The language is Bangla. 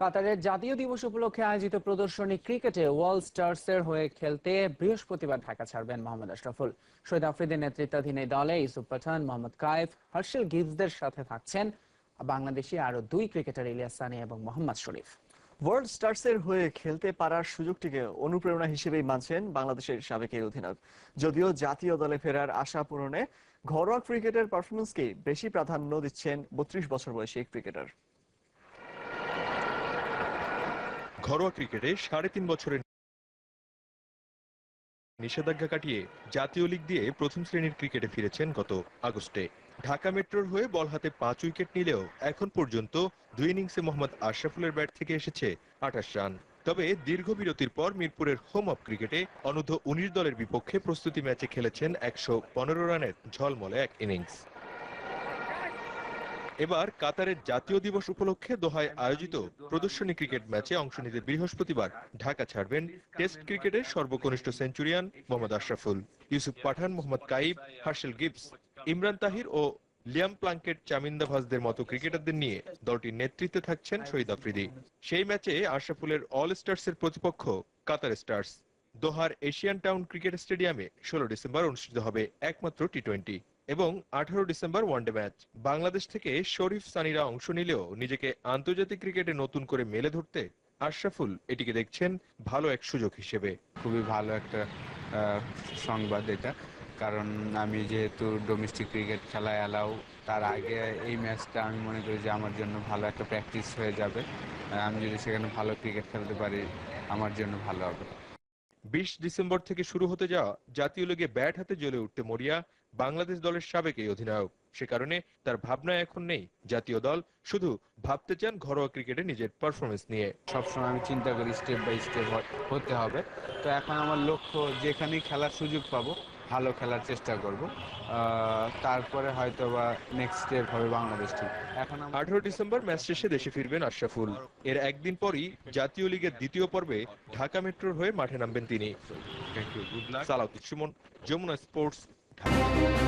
কাতারের জাতীয় দিবস উপলক্ষে আয়োজিত প্রদর্শনী ক্রিকেটে ওয়ার্ল্ড স্টার্সের হয়ে খেলতে বৃহস্পতিবার ঢাকা ছাড়বেন মোহাম্মদ আশরাফুল। শহীদ আফ্রিদির নেতৃত্বাধীন এই দলে ইউসুফ পাঠান, মোহাম্মদ কায়েফ হার্শেল গিভসদের সাথে থাকছেন বাংলাদেশি আরও দুই ক্রিকেটার ইলিয়াস সানি এবং মোহাম্মদ শরীফ। ওয়ার্ল্ড স্টার্সের হয়ে খেলতে পারার সুযোগটিকে অনুপ্রেরণা হিসেবেই মানছেন বাংলাদেশের সাবেক এই অধিনায়ক। যদিও জাতীয় দলে ফেরার আশা পূরণে ঘরোয়া ক্রিকেটের পারফরমেন্সকে বেশি প্রাধান্য দিচ্ছেন বত্রিশ বছর বয়সী এই ক্রিকেটার। ঘরোয়া ক্রিকেটে সাড়ে তিন বছরের নিষেধাজ্ঞা কাটিয়ে জাতীয় লীগ দিয়ে প্রথম শ্রেণির ক্রিকেটে ফিরেছেন গত আগস্টে। ঢাকা মেট্রোর হয়ে বল হাতে পাঁচ উইকেট নিলেও এখন পর্যন্ত দুই ইনিংসে মোহাম্মদ আশরাফুলের ব্যাট থেকে এসেছে আঠাশ রান। তবে দীর্ঘ বিরতির পর মিরপুরের হোম অফ ক্রিকেটে অনূর্ধ্ব উনিশ দলের বিপক্ষে প্রস্তুতি ম্যাচে খেলেছেন একশো পনেরো রানের ঝলমলে এক ইনিংস। এবার কাতারের জাতীয় দিবস উপলক্ষে দোহায় আয়োজিত প্রদর্শনী ক্রিকেট ম্যাচে অংশ নিতে বৃহস্পতিবার ঢাকা ছাড়বেন টেস্ট ক্রিকেটের সর্বকনিষ্ঠ centurion Mohammad Ashraful, Yusuf Pathan, Mohammad Kaif, Herschelle Gibbs, Imran Tahir ও লিয়াম প্লাঙ্কেট চামিন্দাভাজদের মতো ক্রিকেটারদের নিয়ে দলটির নেতৃত্বে থাকছেন শহীদ আফ্রিদি। সেই ম্যাচে আশরাফুলের অল স্টার্সের প্রতিপক্ষ কাতার স্টার্স। দোহার এশিয়ান টাউন ক্রিকেট স্টেডিয়ামে ষোলো ডিসেম্বর অনুষ্ঠিত হবে একমাত্র টি টোয়েন্টি। এবং আঠারো ডিসেম্বর ওয়ানডে ম্যাচ। বাংলাদেশ থেকে শরীফ সানিরা অংশ নিলেও নিজেকে আন্তর্জাতিক ক্রিকেটে নতুন করে মেলে ধরতে আশরাফুল এটিকে দেখছেন ভালো এক সুযোগ হিসেবে। খুবই ভালো একটা সংবাদ এটা। কারণ আমি যেহেতু ডোমেস্টিক ক্রিকেট খেলায় এলাও তার আগে এই ম্যাচটা আমি মনে করি যে আমার জন্য ভালো একটা প্র্যাকটিস হয়ে যাবে। আমি যদি সেখানে ভালো ক্রিকেট খেলতে পারি, আমার জন্য ভালো হবে। বিশ ডিসেম্বর থেকে শুরু হতে যাওয়া জাতীয় লিগে ব্যাট হাতে জ্বলে উঠতে মরিয়া বাংলাদেশ দলের সাবেক এই অধিনায়ক। সে কারণে তার ভাবনা এখন নেই জাতীয় দল, শুধু ভাবতে চান ঘরোয়া ক্রিকেটে নিজের পারফরমেন্স নিয়ে। সবসময় আমি চিন্তা করি স্টেপ বাই স্টেপ হতে হবে। তো এখন আমার লক্ষ্য যেখানেই খেলার সুযোগ পাবো ভালো খেলার চেষ্টা করব। তারপরে হয়তো বা নেক্সট স্টেপ হবে বাংলাদেশ টিম এখন আঠারো ডিসেম্বর ম্যাচ শেষে দেশে ফিরবেন আশরাফুল। এর একদিন পরই জাতীয় লিগের দ্বিতীয় পর্বে ঢাকা মেট্রোর হয়ে মাঠে নামবেন তিনি। Thank you good luck Salauddin Suman Jamuna sports Dhaka.